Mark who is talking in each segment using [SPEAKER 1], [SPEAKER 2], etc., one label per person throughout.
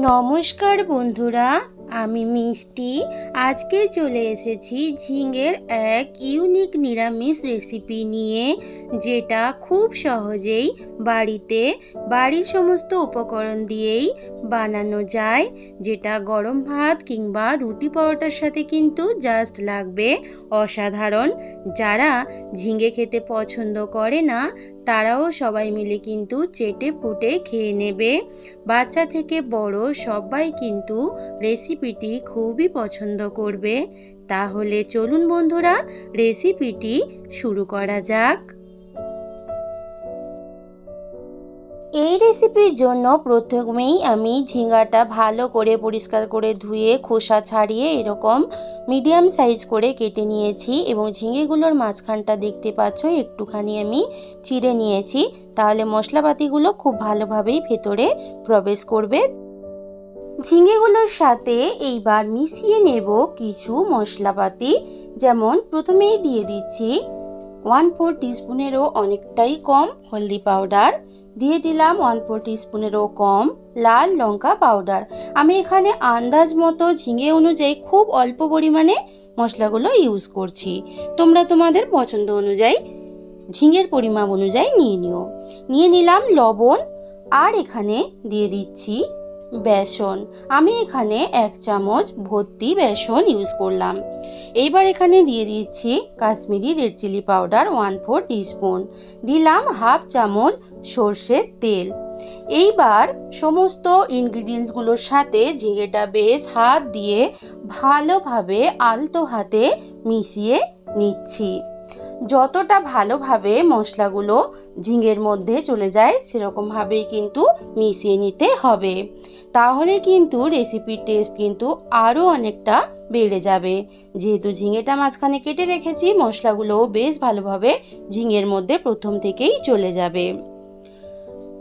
[SPEAKER 1] নমস্কার বন্ধুরা। আমি মিষ্টি। আজকে চলে এসেছি ঝিঙের এক ইউনিক নিরামিষ রেসিপি নিয়ে, যেটা খুব সহজেই বাড়িতে বাড়ির সমস্ত উপকরণ দিয়েই বানানো যায়, যেটা গরম ভাত কিংবা রুটি পরোটার সাথে কিন্তু জাস্ট লাগবে। অসাধারণ। যারা ঝিঙে খেতে পছন্দ করে না তারাও সবাই মিলে কিন্তু চেটে ফুটে খেয়ে নেবে। বাচ্চা থেকে বড় সবাই কিন্তু রেসিপিটি খুবই পছন্দ করবে। তাহলে চলুন বন্ধুরা, রেসিপিটি শুরু করা যাক। এই রেসিপির জন্য প্রথমেই আমি ঝিঙ্গাটা ভালো করে পরিষ্কার করে ধুয়ে খোসা ছাড়িয়ে এরকম মিডিয়াম সাইজ করে কেটে নিয়েছি এবং ঝিঙেগুলোর মাঝখানটা দেখতে পাচ্ছ, একটুখানি আমি চিড়ে নিয়েছি। তাহলে মশলাপাতিগুলো খুব ভালোভাবেই ভেতরে প্রবেশ করবে। ঝিঙেগুলোর সাথে এইবার মিশিয়ে নেব কিছু মশলাপাতি। যেমন প্রথমেই দিয়ে দিচ্ছি ওয়ান ফোর টিস্পুনেরও অনেকটাই কম হলদি পাউডার। দিয়ে দিলাম ফোর টিস্পুনেরও কম লাল লঙ্কা পাউডার আমি এখানে আন্দাজ মতো ঝিঙে অনুযায়ী খুব অল্প পরিমাণে মশলাগুলো ইউজ করছি। তোমরা তোমাদের পছন্দ অনুযায়ী ঝিঙের পরিমাণ অনুযায়ী নিয়ে নিও। নিয়ে নিলাম লবণ আর এখানে দিয়ে দিচ্ছি বেসন। আমি এখানে এক চামচ ভর্তি বেসন ইউজ করলাম। এইবার এখানে দিয়ে দিচ্ছি Kashmiri red chilli powder one four teaspoon দিলাম হাফ চামচ সর্ষের তেল। এইবার সমস্ত ইনগ্রিডিয়েন্টসগুলোর সাথে ঝিঙেটা বেশ হাত দিয়ে ভালোভাবে আলতো হাতে মিশিয়ে নিচ্ছি। যতটা ভালোভাবে মশলাগুলো ঝিঙের মধ্যে চলে যায়, সেরকমভাবেই কিন্তু মিশিয়ে নিতে হবে। তাহলে কিন্তু রেসিপির টেস্ট কিন্তু আরও অনেকটা বেড়ে যাবে। যেহেতু ঝিঙেটা মাঝখানে কেটে রেখেছি, মশলাগুলোও বেশ ভালোভাবে ঝিঙের মধ্যে প্রথম থেকেই চলে যাবে।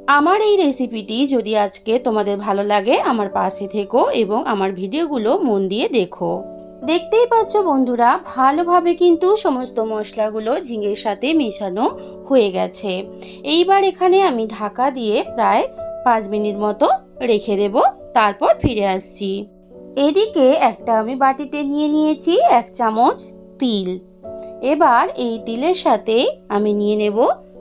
[SPEAKER 1] আমার এই রেসিপিটি যদি আজকে তোমাদের ভালো লাগে, আমার পাশে থেকো এবং আমার ভিডিওগুলো মন দিয়ে দেখো। দেখতেই পাচ্ছ বন্ধুরা, ভালোভাবে কিন্তু সমস্ত মশলাগুলো ঝিঙের সাথে মেশানো হয়ে গেছে। এইবার এখানে আমি ঢাকা দিয়ে প্রায় পাঁচ মিনিট মতো রেখে দেব, তারপর ফিরে আসছি। এদিকে একটা আমি বাটিতে নিয়ে নিয়েছি এক চামচ তিল। এবার এই তিলের সাথে আমি নিয়ে নেব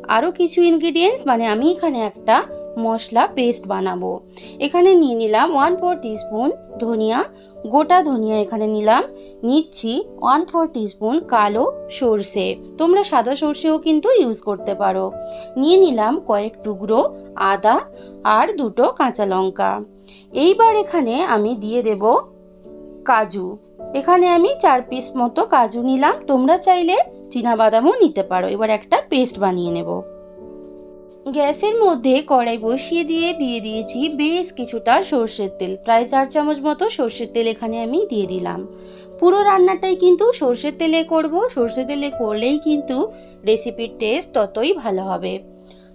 [SPEAKER 1] আরও কিছু ইনগ্রিডিয়েন্টস মানে আমি এখানে একটা মশলা পেস্ট বানাবো। এখানে নিয়ে নিলাম ওয়ান ফোর টিস্পুন ধনিয়া গোটা ধনিয়া এখানে নিলাম, নিচ্ছি ওয়ান ফোর টিস্পুন কালো সর্ষে। তোমরা সাদা সর্ষেও কিন্তু ইউজ করতে পারো। নিয়ে নিলাম কয়েক টুকরো আদা আর দুটো কাঁচা লঙ্কা। এইবার এখানে আমি দিয়ে দেব কাজু। এখানে আমি চার পিস মতো কাজু নিলাম, তোমরা চাইলে বাদামও নিতে পারো। এবার একটা পেস্ট বানিয়ে নেব। গ্যাসের মধ্যে কড়াই বসিয়ে দিয়ে দিয়ে দিয়েছি বেশ কিছুটা সর্ষের তেল। প্রায় চার চামচ মতো সর্ষের তেল এখানে আমি দিয়ে দিলাম। পুরো রান্নাটাই কিন্তু সর্ষের তেলে করব। সর্ষের তেলে করলেই কিন্তু রেসিপির টেস্ট ততই ভালো হবে।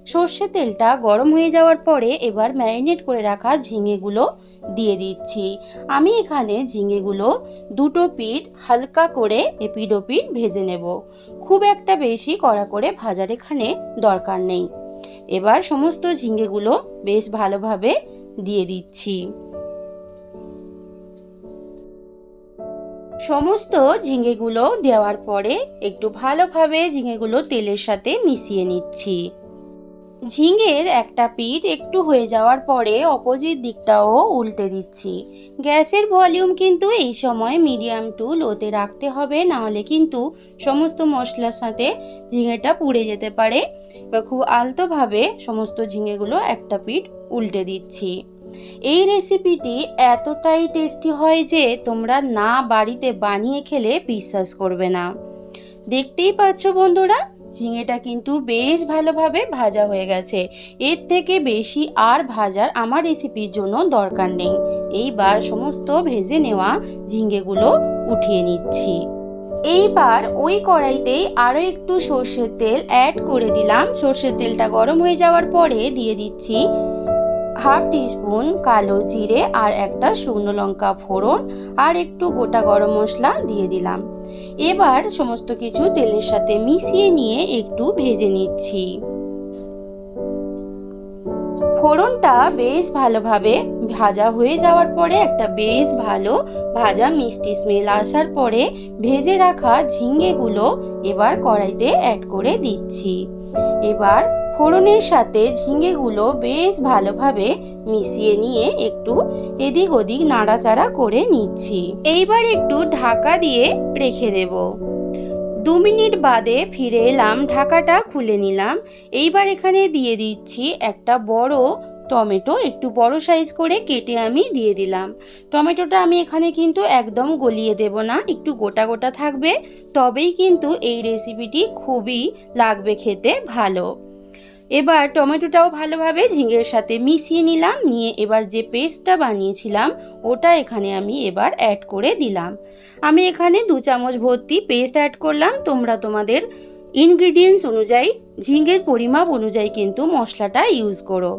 [SPEAKER 1] সর্ষে তেলটা গরম হয়ে যাওয়ার পরে এবার ম্যারিনেট করে রাখা ঝিঙেগুলো দিয়ে দিচ্ছি। আমি এখানে ঝিঙেগুলো দুটো পিঠ হালকা করে এপিড ওপিড ভেজে নেব। খুব একটা বেশি কড়া করে ভাজার এখানে দরকার নেই। এবার সমস্ত ঝিঙ্গেগুলো বেশ ভালোভাবে দিয়ে দিচ্ছি। সমস্ত ঝিঙেগুলো দেওয়ার পরে একটু ভালোভাবে ঝিঙেগুলো তেলের সাথে মিশিয়ে নিচ্ছি। ঝিঙের একটা পিঠ একটু হয়ে যাওয়ার পরে অপোজিট দিকটাও উল্টে দিচ্ছি। গ্যাসের ভলিউম কিন্তু এই সময় মিডিয়াম টু লোতে রাখতে হবে, নাহলে কিন্তু সমস্ত মশলার সাথে ঝিঙেটা পুড়ে যেতে পারে। বা খুব আলতোভাবে সমস্ত ঝিঙেগুলো একটা পিঠ উল্টে দিচ্ছি। এই রেসিপিটি এতটাই টেস্টি হয় যে তোমরা না বাড়িতে বানিয়ে খেলে বিশ্বাস করবে না। দেখতেই পাচ্ছ বন্ধুরা, ঝিঙেটা কিন্তু বেশ ভালোভাবে ভাজা হয়ে গেছে। এর থেকে বেশি আর ভাজার আমার রেসিপির জন্য দরকার নেই। এইবার সমস্ত ভেজে নেওয়া ঝিঙেগুলো উঠিয়ে নিচ্ছি। এইবার ওই কড়াইতেই আরও একটু সর্ষের তেল অ্যাড করে দিলাম। সর্ষের তেলটা গরম হয়ে যাওয়ার পরে দিয়ে দিচ্ছি হাফ টিস্পুন কালো জিরে আর একটা শুকনো লঙ্কা ফোড়ন আর একটু গোটা গরম মশলা দিয়ে দিলাম। এবার সমস্ত কিছু তেলের সাথে মিশিয়ে নিয়ে একটু ভেজে নিচ্ছি। ফোড়নটা বেশ ভালোভাবে ভাজা হয়ে যাওয়ার পরে একটা বেশ ভালো ভাজা মিষ্টি স্মেল আসার পরে ভেজে রাখা ঝিঙ্গেগুলো এবার কড়াইতে অ্যাড করে দিচ্ছি। এবার ফোড়নের সাথে ঝিঙ্গেগুলো বেশ ভালোভাবে মিশিয়ে নিয়ে একটু এদিক ওদিক নাড়াচাড়া করে নিচ্ছি। এইবার একটু ঢাকা দিয়ে রেখে দেব। দু মিনিট বাদে ফিরে এলাম, ঢাকাটা খুলে নিলাম। এইবার এখানে দিয়ে দিচ্ছি একটা বড় টমেটো একটু বড় সাইজ করে কেটে আমি দিয়ে দিলাম। টমেটোটা আমি এখানে কিন্তু একদম গলিয়ে দেব না, একটু গোটা গোটা থাকবে, তবেই কিন্তু এই রেসিপিটি খুবই লাগবে খেতে ভালো। এবার টমেটোটাও ভালোভাবে ঝিঙের সাথে মিশিয়ে নিলাম, নিয়ে এবার যে পেস্টটা বানিয়েছিলাম, ওটা এখানে আমি এবার অ্যাড করে দিলাম। আমি এখানে দু চামচ ভর্তি পেস্ট অ্যাড করলাম, তোমরা তোমাদের ইনগ্রিডিয়েন্টস অনুযায়ী ঝিঙ্গের পরিমাপ অনুযায়ী কিন্তু মশলাটা ইউজ করো।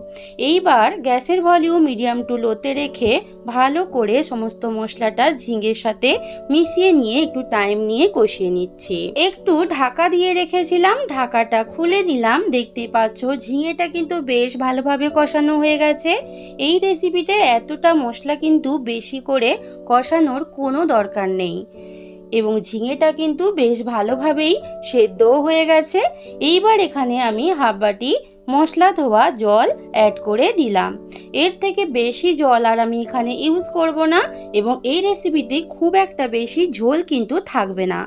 [SPEAKER 1] এইবার গ্যাসের ভলিউম মিডিয়াম টু লোতে রেখে ভালো করে সমস্ত মশলাটা ঝিঙ্গের সাথে মিশিয়ে নিয়ে একটু টাইম নিয়ে কষিয়ে নিচ্ছি। একটু ঢাকা দিয়ে রেখেছিলাম, ঢাকাটা খুলে নিলাম। দেখতেই পাচ্ছ, ঝিঙেটা কিন্তু বেশ ভালোভাবে কষানো হয়ে গেছে। এই রেসিপিতে এতটা মশলা কিন্তু বেশি করে কষানোর কোনো দরকার নেই। এবং ঝিঙেটা কিন্তু বেশ ভালোভাবেই সেদ্ধ হয়ে গেছে। এইবার এখানে আমি হাফ বাটি মশলা ধোয়া জল অ্যাড করে দিলাম। এর থেকে বেশি জল আর আমি এখানে ইউজ করব না এবং এই রেসিপিতে খুব একটা বেশি ঝোল কিন্তু থাকবে না।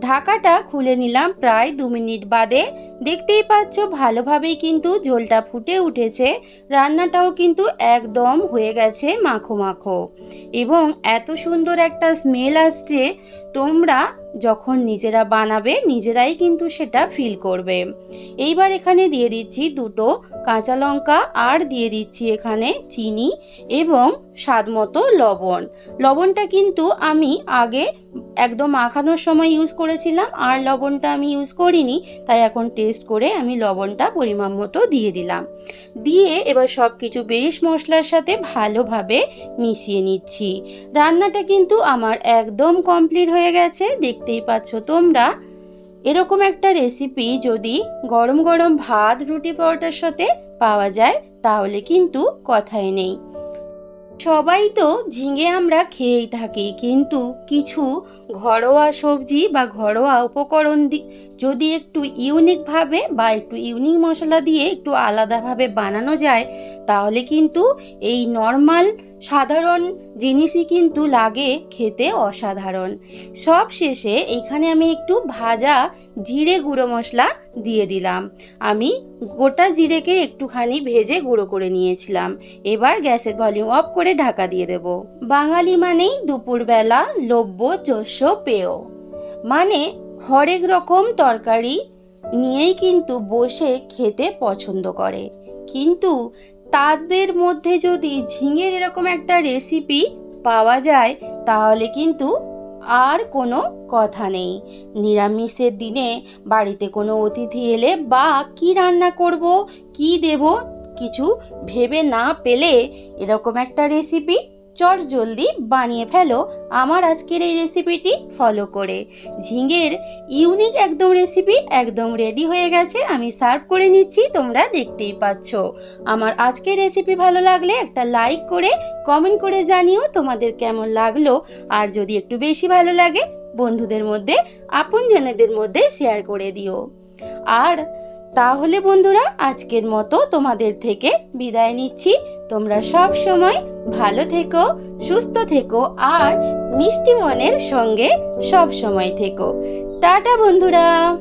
[SPEAKER 1] ঢাকাটা খুলে নিলাম প্রায় দু মিনিট বাদে। দেখতেই পাচ্ছ, ভালোভাবেই কিন্তু ঝোলটা ফুটে উঠেছে। রান্নাটাও কিন্তু একদম হয়ে গেছে মাখো মাখো। এবং এত সুন্দর একটা স্মেল আসছে, তোমরা যখন নিজেরা বানাবে, নিজেরাই কিন্তু সেটা ফিল করবে। এইবার এখানে দিয়ে দিচ্ছি দুটো কাঁচা লঙ্কা আর দিয়ে দিচ্ছি এখানে চিনি এবং স্বাদ মতো লবণ। লবণটা কিন্তু আমি আগে একদম মাখানোর সময় ইউজ করেছিলাম, আর লবণটা আমি ইউজ করিনি, তাই এখন টেস্ট করে আমি লবণটা পরিমাণ মতো দিয়ে দিলাম। দিয়ে এবার সব কিছু বেশ মশলার সাথে ভালোভাবে মিশিয়ে নিচ্ছি। রান্নাটা কিন্তু আমার একদম কমপ্লিট হয়ে গেছে দেখতেই পাচ্ছ তোমরা। এরকম একটা রেসিপি যদি গরম গরম ভাত, রুটি পরোটার সাথে পাওয়া যায়, তাহলে কিন্তু কথাই নেই। সবাই তো ঝিঙে আমরা খেয়েই থাকি, কিন্তু কিছু ঘরোয়া সবজি বা ঘরোয়া উপকরণ যদি একটু ইউনিকভাবে বা একটু ইউনিক মশলা দিয়ে একটু আলাদাভাবে বানানো যায়, তাহলে কিন্তু এই নর্মাল সাধারণ জিনিসই কিন্তু লাগে খেতে অসাধারণ। সব শেষে এখানে আমি একটু ভাজা জিরে গুঁড়ো মশলা দিয়ে দিলাম। আমি গোটা জিরেকে একটুখানি ভেজে গুঁড়ো করে নিয়েছিলাম। এবার গ্যাসের ভলিউম অফ করে ঢাকা দিয়ে দেব। বাঙালি মানেই দুপুরবেলা লভ্য, চস্য, পেয়। মানে হরেক রকম তরকারি নিয়েই কিন্তু বসে খেতে পছন্দ করে। কিন্তু তাদের মধ্যে যদি ঝিঙের এরকম একটা রেসিপি পাওয়া যায়, তাহলে কিন্তু আর কোনো কথা নেই। নিরামিষের দিনে বাড়িতে কোনো অতিথি এলে, বা, কি রান্না করব? কি দেব? কিছু ভেবে না পেলে এরকম একটা রেসিপি চট জলদি বানিয়ে ফেলো। আমার আজকের এই রেসিপিটি ফলো করে। ঝিঙের ইউনিক একদম রেসিপি একদম রেডি হয়ে গেছে। আমি সার্ভ করে নিচ্ছি, তোমরা দেখতেই পাচ্ছ। আমার আজকের রেসিপি ভালো লাগলে একটা লাইক করে কমেন্ট করে জানিও তোমাদের কেমন লাগল। আর যদি একটু বেশি ভালো লাগে, বন্ধুদের মধ্যে, আপনজনেদের মধ্যে শেয়ার করে দিও। আর তাহলে বন্ধুরা, আজকের মতো তোমাদের থেকে বিদায় নিচ্ছি। তোমরা সব সময় ভালো থেকো, সুস্থ থেকো আর মিষ্টি মনের সঙ্গে সব সময় থেকো। টাটা বন্ধুরা!